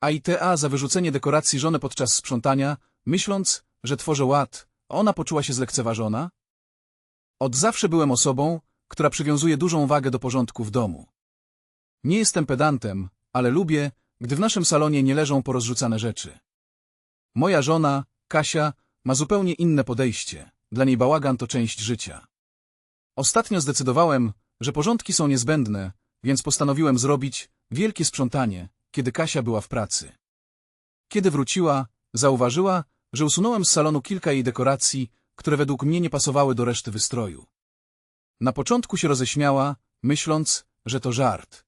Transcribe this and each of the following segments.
a ITA za wyrzucenie dekoracji żonę podczas sprzątania, myśląc, że tworzę ład, ona poczuła się zlekceważona? Od zawsze byłem osobą, która przywiązuje dużą wagę do porządku w domu. Nie jestem pedantem, ale lubię, gdy w naszym salonie nie leżą porozrzucane rzeczy. Moja żona, Kasia, ma zupełnie inne podejście. Dla niej bałagan to część życia. Ostatnio zdecydowałem, że porządki są niezbędne, więc postanowiłem zrobić wielkie sprzątanie, kiedy Kasia była w pracy. Kiedy wróciła, zauważyła, że usunąłem z salonu kilka jej dekoracji, które według mnie nie pasowały do reszty wystroju. Na początku się roześmiała, myśląc, że to żart.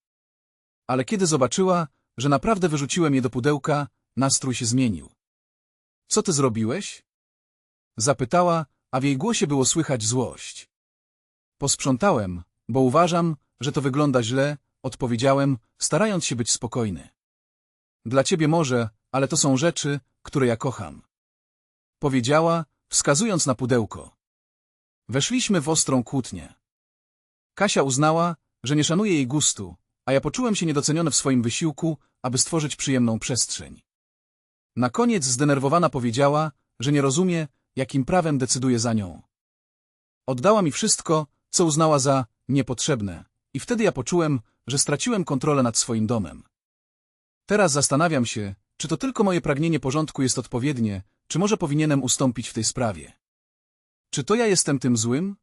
Ale kiedy zobaczyła, że naprawdę wyrzuciłem je do pudełka, nastrój się zmienił. Co ty zrobiłeś? Zapytała, a w jej głosie było słychać złość. Posprzątałem, bo uważam, że to wygląda źle, odpowiedziałem, starając się być spokojny. Dla ciebie może, ale to są rzeczy, które ja kocham. Powiedziała, wskazując na pudełko. Weszliśmy w ostrą kłótnię. Kasia uznała, że nie szanuje jej gustu, a ja poczułem się niedoceniony w swoim wysiłku, aby stworzyć przyjemną przestrzeń. Na koniec zdenerwowana powiedziała, że nie rozumie, jakim prawem decyduje za nią. Oddała mi wszystko, co uznała za niepotrzebne, i wtedy ja poczułem, że straciłem kontrolę nad swoim domem. Teraz zastanawiam się, czy to tylko moje pragnienie porządku jest odpowiednie, czy może powinienem ustąpić w tej sprawie. Czy to ja jestem tym złym?